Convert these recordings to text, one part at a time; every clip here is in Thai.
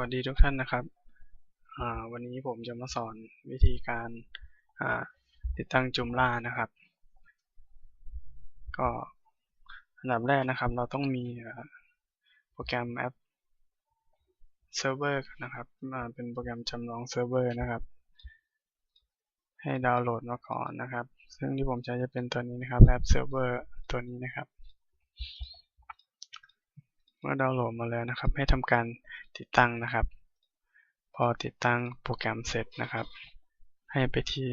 วัสดีทุกท่านนะครับวันนี้ผมจะมาสอนวิธีการติดตั้งจุมล่านะครับ ก็อันดับแรกนะครับ เราต้องมีโปรแกรมแอปเซิร์ฟเวอร์นะครับเป็นโปรแกรมจำลองเซิร์ฟเวอร์นะครับ ให้ดาวน์โหลดมาก่อนนะครับ ซึ่งที่ผมใช้จะเป็นตัวนี้นะครับแอปเซิร์ฟเวอร์ตัวนี้นะครับ มื่อดาวน์โหลดมาแล้วนะครับ ให้ทำการติดตั้งนะครับ พอติดตั้งโปรแกรมเสร็จนะครับ ให้ไปที่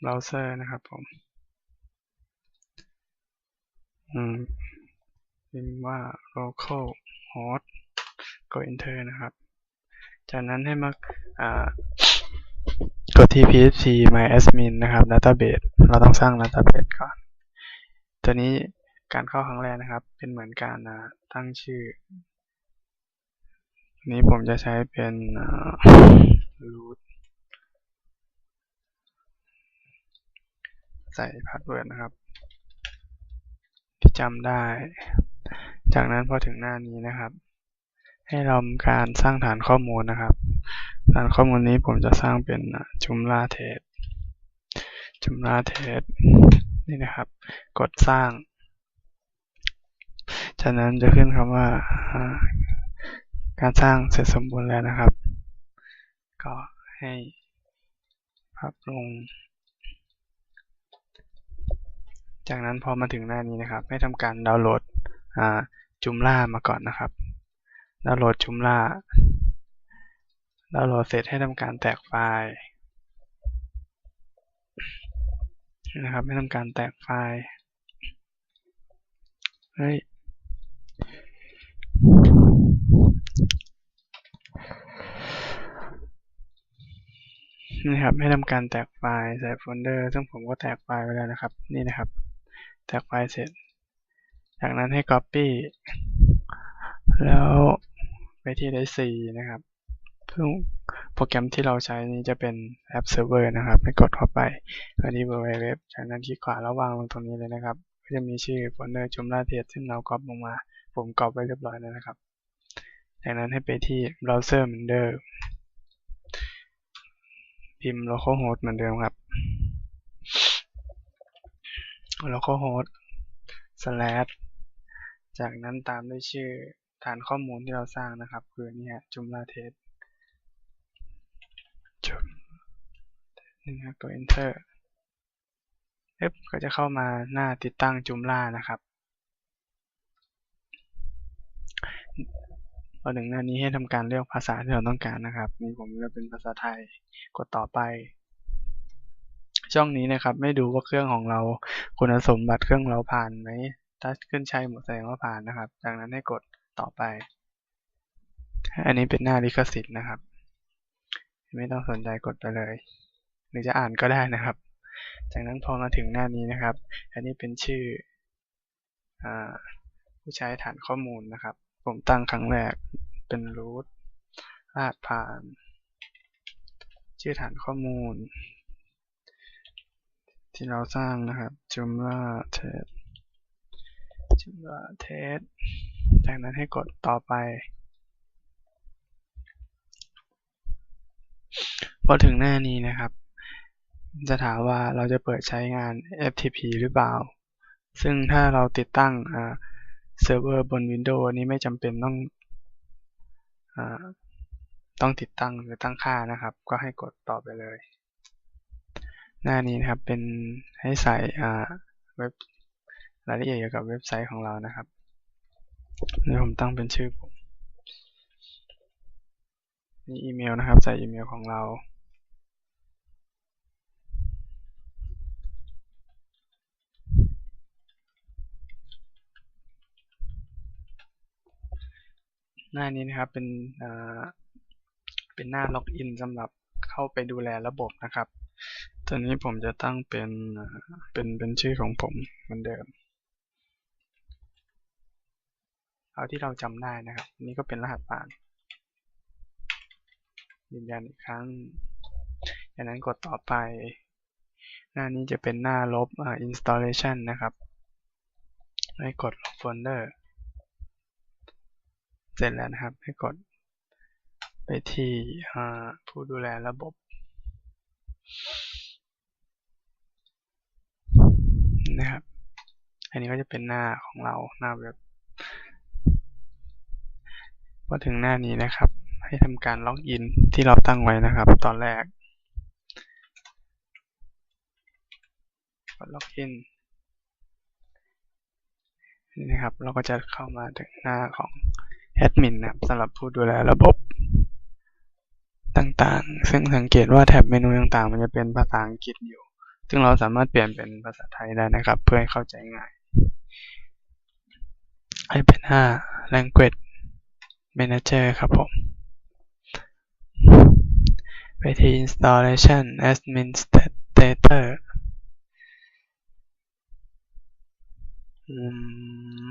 เบราว์เซอร์นะครับผมพิมพ์ว่า local host กด enter นะครับ จากนั้นให้มากดที่ php myadmin นะครับ database เราต้องสร้าง database ก่อน ตัวนี้ การเข้าครั้งแรกนะครับ เป็นเหมือนการตั้งชื่อ นี้ผมจะใช้เป็น root ใส่พาสเวิร์ดนะครับ ที่จำได้ จากนั้นพอถึงหน้านี้นะครับ ให้เราการสร้างฐานข้อมูลนะครับ ฐานข้อมูลนี้ผมจะสร้างเป็นจุมลาเทสจุมลาเทสนี่นะครับ กดสร้าง จากนั้นจะขึ้นคำว่าการสร้างเสร็จสมบูรณ์แล้วนะครับ ก็ให้พับลง จากนั้นพอมาถึงหน้านี้นะครับ ให้ทำการดาวน์โหลดจุมล่ามาก่อนนะครับ ดาวน์โหลดจุมล่า ดาวน์โหลดเสร็จให้ทำการแตกไฟล์นะครับ ให้ทำการแตกไฟล์ เฮ้ย นี่ครับ ให้ทำการแตกไฟล์ใส่โฟลเดอร์ ซึ่งผมก็แตกไฟล์ไว้แล้วนะครับ นี่นะครับ แตกไฟล์เสร็จ จากนั้นให้ Copy แล้วไปที่ D4 นะครับซึ่งโปรแกรมที่เราใช้นี้จะเป็นแอปเซิร์ฟเวอร์นะครับ ให้กดเข้าไปที่ www จากนั้นคลิกขวาแล้ววางลงตรงนี้เลยนะครับ ก็จะมีชื่อโฟลเดอร์จุมลาเทสซึ่งเราก๊อปลงมา ผมก๊อปไว้เรียบร้อยแล้วนะครับ จากนั้นให้ไปที่เบราว์เซอร์เหมือนเดิม พิมพ์ localhost เหมือนเดิมครับ localhost slash จากนั้นตามด้วยชื่อฐานข้อมูลที่เราสร้างนะครับ คือนี่ฮะจุมลาเทสจุมนี่ครับกด enter เอฟก็จะเข้ามาหน้าติดตั้งจุมล่านะครับ พอถึงหน้านี้ให้ทำการเลือกภาษาที่เราต้องการนะครับ นี่ผมเลือกเป็นภาษาไทยกดต่อไป ช่องนี้นะครับ ไม่ดูว่าเครื่องของเราคุณสมบัติเครื่องเราผ่านไหมถ้าขึ้นใช้หมดแสดงว่าผ่านนะครับ จากนั้นให้กดต่อไป อันนี้เป็นหน้าลิขสิทธิ์นะครับ ไม่ต้องสนใจกดไปเลย หรือจะอ่านก็ได้นะครับ จากนั้นพอมาถึงหน้านี้นะครับ อันนี้เป็นชื่ออผู้ใช้ฐานข้อมูลนะครับ ผมตั้งครั้งแรกเป็น root รหัสผ่าน ชื่อฐานข้อมูล ที่เราสร้างนะครับ Joomla test Joomla test จากนั้นให้กดต่อไป พอถึงหน้านี้นะครับ จะถามว่าเราจะเปิดใช้งาน FTP หรือเปล่า ซึ่งถ้าเราติดตั้ง เซิร์ฟเวอร์บน Windows นี้ไม่จำเป็นต้องอต้องติดตั้งหรือตั้งค่านะครับ ก็ให้กดต่อไปเลย หน้านี้นะครับเป็นให้ใส่เว็บรายละเอียดเกี่ยวกับเว็บไซต์ของเรานะครับเดี๋ยวผมตั้งเป็นชื่อผมนี่อีเมลนะครับ ใส่อีเมลของเรา หน้านี้นะครับเป็นเป็นหน้าล็อกอินสำหรับเข้าไปดูแลระบบนะครับ ตัวนี้ผมจะตั้งเป็นเป็นเป็นชื่อของผมเหมือนเดิม เอาที่เราจำได้นะครับ นี่ก็เป็นรหัสผ่านยืนยันอีกครั้งจากนั้นกดต่อไป หน้านี้จะเป็นหน้าลบ installation นะครับ ให้กดลบโฟลเดอร์ สร็จแล้วนะครับ ให้กดไปที่ผู้ดูแลระบบนะครับ อันนี้ก็จะเป็นหน้าของเราหน้าเว็บพอถึงหน้านี้นะครับ ให้ทำการล็อกอินที่เราตั้งไว้นะครับ ตอนแรกกดล็อกอินนี่นะครับ เราก็จะเข้ามาถึงหน้าของ แอดมินนะครับสำหรับผู้ดูแลระบบต่างๆ ซึ่งสังเกตว่าแท็บเมนูต่างๆ มันจะเป็นภาษาอังกฤษอยู่ ซึ่งเราสามารถเปลี่ยนเป็นภาษาไทยได้นะครับ เพื่อให้เข้าใจง่าย ให้เป็นห้า language manager ครับผม ไปที่ installation administrator อืม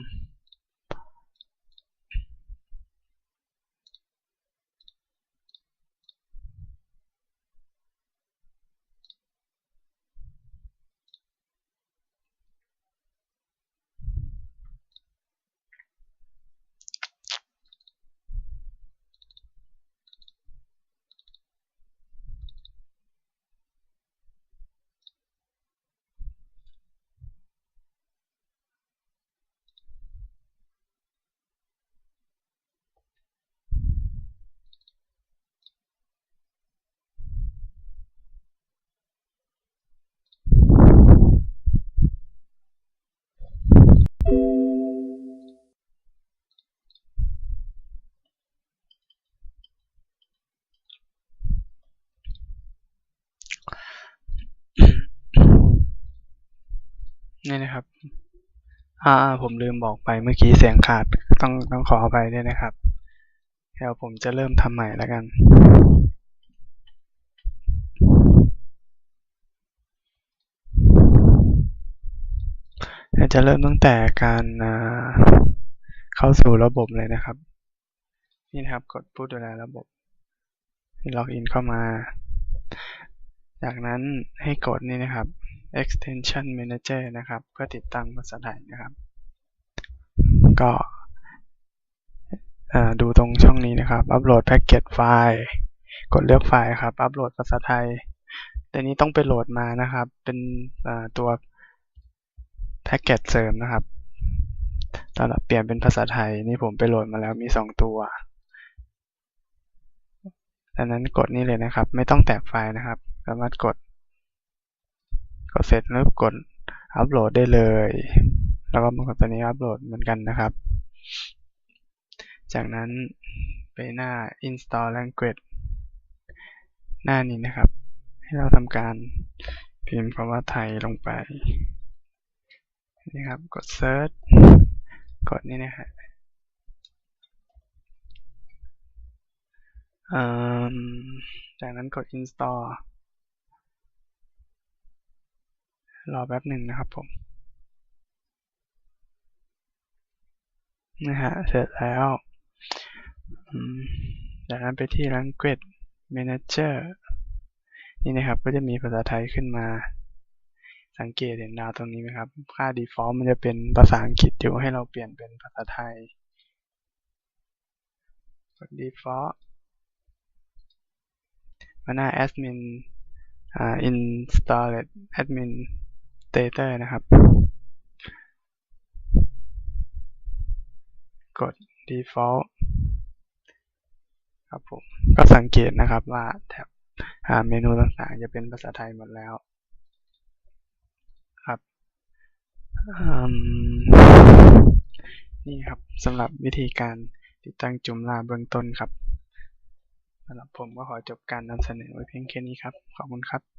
นี่นะครับ อ่า ผมลืมบอกไปเมื่อกี้เสียงขาด ต้องต้องขออภัยด้วยนะครับ เดี๋ยวผมจะเริ่มทำใหม่แล้วกัน จะเริ่มตั้งแต่การเข้าสู่ระบบเลยนะครับ นี่นะครับ กดผู้ดูแลระบบล็อกอินเข้ามา จากนั้นให้กดนี่นะครับ extension manager นะครับ เพื่อติดตั้งภาษาไทยนะครับ ก็ดูตรงช่องนี้นะครับ อัปโหลดแพ็กเกจไฟล์ กดเลือกไฟล์ครับ อัปโหลดภาษาไทย แต่นี้ต้องไปโหลดมานะครับ เป็นตัวแพ็กเกจเสริมนะครับสำหรับเปลี่ยนเป็นภาษาไทย นี่ผมไปโหลดมาแล้วมี 2 ตัวดังนั้นกดนี่เลยนะครับ ไม่ต้องแตกไฟล์นะครับ สามารถกด กดเสร็จแล้วกดอัปโหลดได้เลย แล้วก็มากดตัวนี้อัปโหลดเหมือนกันนะครับ จากนั้นไปหน้า install language หน้านี้นะครับ ให้เราทำการพิมพ์คำว่าไทยลงไปนี่ครับกด search กดนี่นะฮะจากนั้นกด install รอแป๊บหนึ่งนะครับผมนะฮะเสร็จแล้วจากนั้นไปที่ language manager นี่นะครับก็จะมีภาษาไทยขึ้นมา สังเกตเห็นดาวตรงนี้ไหมครับ ค่า default มันจะเป็นภาษาอังกฤษอยู่ให้เราเปลี่ยนเป็นภาษาไทยกด default มาหน้า admin installed admin data นะครับ กด default ครับผม ก็สังเกตนะครับว่าแท็บเมนูต่างๆ จะเป็นภาษาไทยหมดแล้วครับนี่ครับสำหรับวิธีการติดตั้งจุมลาเบื้องต้นครับสำหรับผมก็ขอจบการนำเสนอไว้เพียงแค่นี้ครับ ขอบคุณครับ